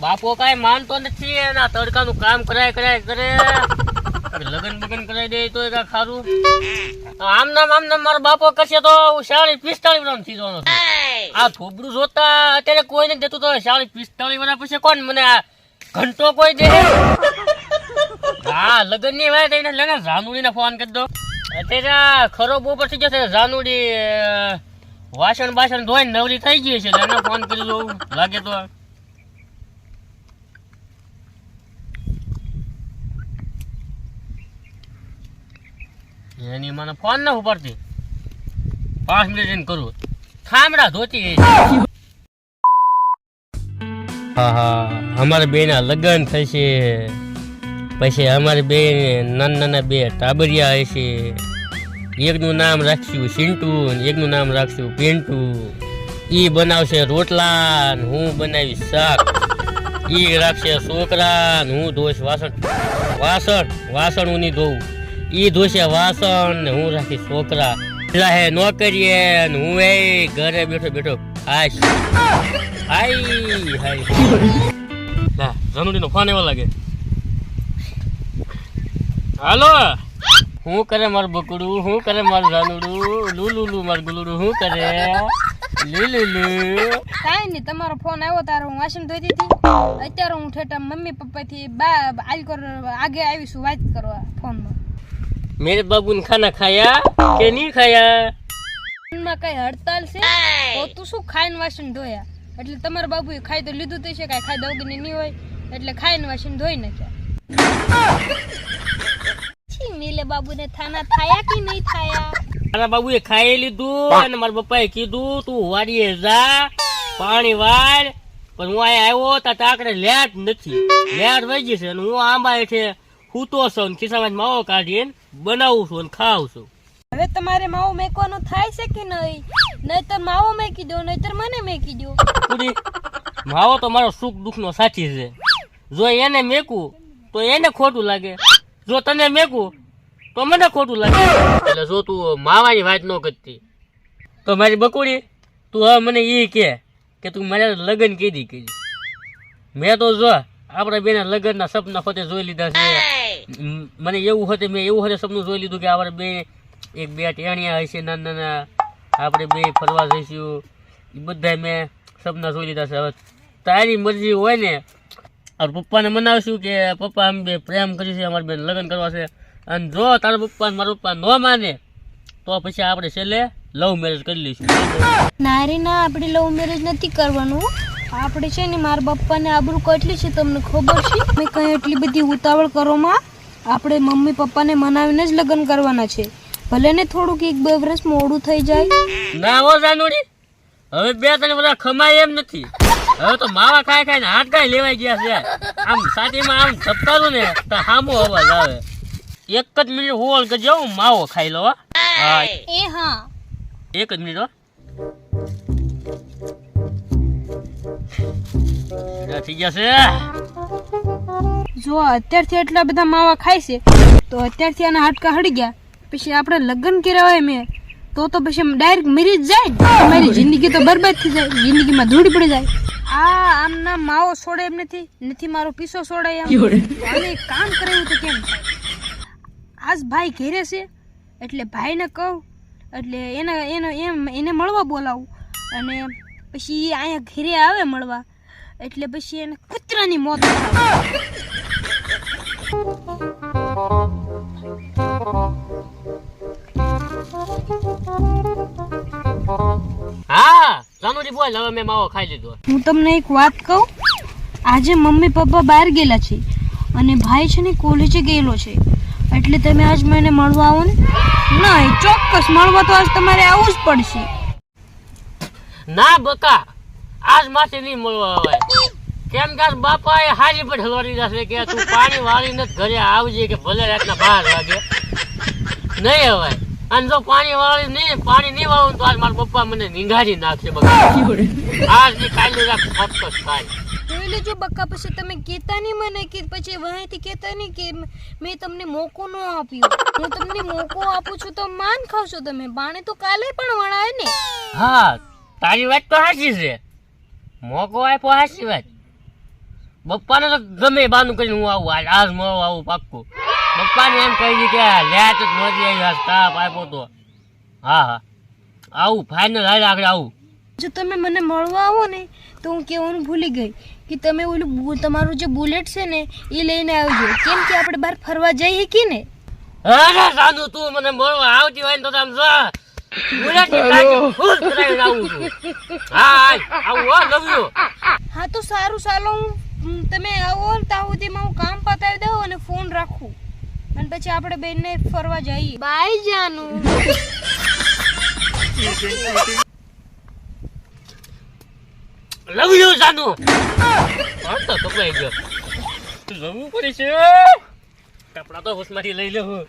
બાપો કઈ માનતો નથી એના તડકાનું કામ કરાય કરાય કરે. લગન બગન કરાઈ દે તો કા ખારું. આમ નામ આમ નામ મારો બાપો કરશે તો હું સાડી પિસ્તાળીસ વર્ષ થઈ જવાનો આ થોબડું જોતા અત્યારે કોઈ નથી દેતું તો સાડી પિસ્તાળીસ વર્ષ પછી કોણ મને આ ઘંટો કોઈ દે? હા લગનની વાત એને લગન જાનુડી ને ફોન કરી દો અત્યારે ખરો બહુ પછી જશે જાનુડી અ, વાસણ બાસણ ધોઈને નવરી થઈ ગઈ છે એને ફોન કરી દઉં. લાગે તો એની મને ફોન ના ઉપરથી પાંચ મિનિટ એને કરું. ખામડા ધોતી હા હા. અમારા બે ના લગ્ન થશે. પછી અમારે બે નાના નાના બે ટાબરિયા હશે. એકનું નામ રાખશું સિન્ટુ એકનું નામ રાખશું પિન્ટુ. એ બનાવશે રોટલા હું બનાવીશ શાક. એ રાખશે છોકરા હું ધોઈશ વાસણ. વાસણ વાસણ હું નહીં ધોઉં. ઈ ધોશે વાસણ ને હું રાખી છોકરા. રહે નોકરીએ ને હું એ ઘરે બેઠો બેઠો ખાઈશ. હાય હાય. લા જનુડીનો ફોન એવો લાગે. હાલો. હું કરે મારું બકડું? હું કરે મારું લુ લુ મારું ગુલુડું હું કરે? લુ લુ લુ કાંઈ નહીં, તમારો ફોન આવ્યો તારો, હું વાસણ ધોઈ દીધી. અત્યારે હું ઠેઠા મમ્મી પપ્પાથી બા આલકોર આગે આવીશું વાત કરવા ફોનમાં. મેરે બાબુ ને ખાના ખાયા કે નહીં ખાયા? કઈ હડતાલ છે? તો તું શું ખાઈને વાસણ ધોયા? એટલે તમારા બાબુએ ખાઈ તો લીધું તો છે કાંઈ ખાધા વગર નહીં હોય. એટલે ખાઈને વાસણ ધોઈ નાખ્યા. છી નીલે બાબુને થાના થાયા કે નહીં થાયા? મારા બાબુએ ખાઈ લીધું અને મારા પપ્પાએ કીધું તું વાડીએ જા પાણી વાળ. પણ હું અહીંયા આવ્યો તા તાકડે લેટ નથી. લેટ વહી ગઈ છે અને હું આંબા હેઠે સૂતો છું ને ખિસ્સામાં માવો કાઢીને બનાવું છું અને ખાઉં છું. હવે તમારે માવો મેકવાનું થાય છે કે નહીં? નહીતર માવો મેકી દો નહીતર મને મેકી દો. પૂરી માવો તો મારો સુખ દુઃખનો સાથી છે. જો એને મેકું તો એને ખોટું લાગે. જો તને મેકું તો મને ખોટું લાગે. એટલે જો તું માવાની વાત ન કરતી. તો મારી બકુડી તું હવે મને એ કે કે તું મારા લગ્ન કીધી કીધી મેં તો જો આપણા બેના લગ્નના સપના હોતે જોઈ લીધા છે. મને એવું હતું મેં એવું હતું સપનું જોઈ લીધું કે આપણે બે એક બે ટેણિયા હશે નાના નાના આપણે બે ફરવા જઈશું. એ બધા મેં સપના જોઈ લીધા છે. હવે તારી મરજી હોય ને આપણે પપ્પાને મનાવશું કે પપ્પા અમે બે પ્રેમ કરી છે અમારે બેન લગ્ન કરવા છે. અને જો તારા પપ્પા મારા પપ્પા ન માને તો પછી આપણે છેલ્લે લવ મેરેજ કરી લઈશું. નારી ના આપણે લવ મેરેજ નથી કરવાનું. આપણે છે ને મારા પપ્પાને આબરૂ કેટલી છે તમને ખબર છે? મેં કઈ એટલી બધી ઉતાવળ કરોમાં? આપણે મમ્મી પપ્પાને મનાવીને જ લગ્ન કરવાના છે. ભલે ને થોડુંક એક બે વર્ષ મોડું થઈ જાય. ના હો જાનુડી. હવે બે તને બધા ખમાય એમ નથી. હવે તો માવા ખાઈ ખાઈને હાથ કાંઈ લેવાઈ ગયા છે. આમ સાચીમાં આમ ધપકારું ને તો હામો અવાજ આવે. એક જ મિનિટ હોલ કે જાઉં માવો ખાઈ લો હા. એ હા. એક જ મિનિટ હો. થઈ ગયા છે? જો અત્યારથી એટલા બધા માવા ખાય છે તો અત્યારથી આના હાડકા હળી ગયા. પછી આપણે લગ્ન કર્યા હોય મેં તો તો પછી ડાયરેક્ટ મરી જ જાય ને. જિંદગી તો બરબાદ થઈ જાય જિંદગીમાં ધૂળી પડી જાય. આ આમ ના માવો છોડે એમ નથી નથી મારો પીસો છોડાય એમ આને કામ કરાવ્યું તો કેમ? આજ ભાઈ ઘેરે છે એટલે ભાઈને કહું એટલે એને એને એમ એને મળવા બોલાવું. અને પછી અહીંયા ઘેરે આવે મળવા. એટલે પછી એને કૂતરાની મોત. હા બોલ હવે મેં માવો ખાઈ લીધો. હું તમને એક વાત કહું? આજે મમ્મી પપ્પા બહાર ગયેલા છે અને ભાઈ છે ને કોલેજે ગયેલો છે. એટલે તમે આજ મને મળવા આવો ને? નહીં ચોક્કસ મળવા તો આજ તમારે આવવું જ પડશે. ના બકા આજ માથે નહીં મળવા આવે. કેમ કે આજ એ હારી પર હલવાડી જશે કે તું પાણી વાળીને ને ઘરે આવજે કે ભલે રાતના બાર વાગે. નહીં હવે. અને જો પાણી વાળી નહીં પાણી નહીં વાળું તો આજ મારા પપ્પા મને નિંગારી નાખશે બકા. આજની કાલે રાખ ચોક્કસ થાય જોઈ લેજો બક્કા પછી તમે કહેતા નહીં મને કે પછી વહીથી કહેતા નહીં કે મેં તમને મોકો ન આપ્યો. હું તમને મોકો આપું છું તો માન ખાવશો તમે. પાણી તો કાલે પણ વણાય ને. હા તારી વાત તો હાચી છે. મોકો આપ્યો હાચી વાત. બપ્પાને તો ગમે બાનું કરીને હું આવું હાલ આજ મળો આવું પાક્કું. બપ્પાને એમ કહી દી કે લેટ જ નહોતી આવી આજ તાપ આપ્યો તો. હા હા. આવું ફાઇનલ હાલ આગળ આવું. જો તમે મને મળવા આવો ને તો હું કહેવાનું ભૂલી ગઈ કે તમે ઓલું તમારું જે બુલેટ છે ને એ લઈને આવજો. કેમ કે આપણે બહાર ફરવા જઈએ કે ને? અરે સાધુ તું મને મળવા આવતી હોય ને તો આમ હા તો સારું ચાલો હું તમે આવો ને ત્યાં સુધીમાં હું કામ પતાવી દઉં અને ફોન રાખું અને પછી આપણે બેનને ફરવા જઈએ બાય જાનું લવ યુ જાનુ હા તો કપાઈ ગયો લવું પડે છે કપડા તો હોશમાંથી લઈ લેવું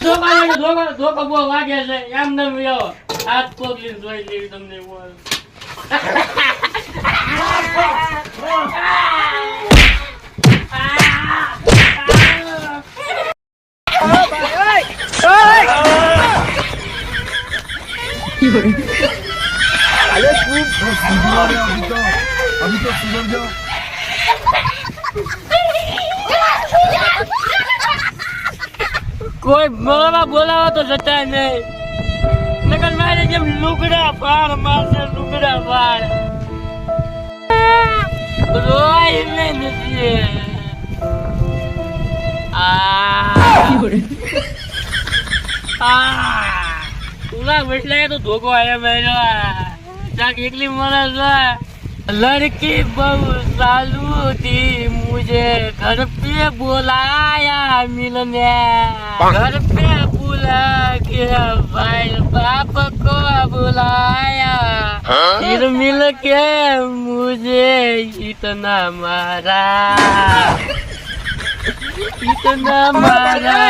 ધોકા ધોકા ધોકા બહુ વાગે છે. એમ ને લ્યો. હાથ પગ લઈને જોઈ લેવી તમને બોલ. કોઈ મળવા બોલાવો તો જતા નહીં. નકર મારે જેમ લુગડા ફાડ મારશે લુગડા ફાડ રોય ને નથી આ. આ. તુલા તો ધોકો આવ્યા મેં જાક એકલી મને જો लड़की बहुत सालू थी मुझे घर पे बुलाया मिलने। घर पे बुला के भाई बाप को बुलाया। फिर मिल के मुझे इतना मारा। इतना मारा।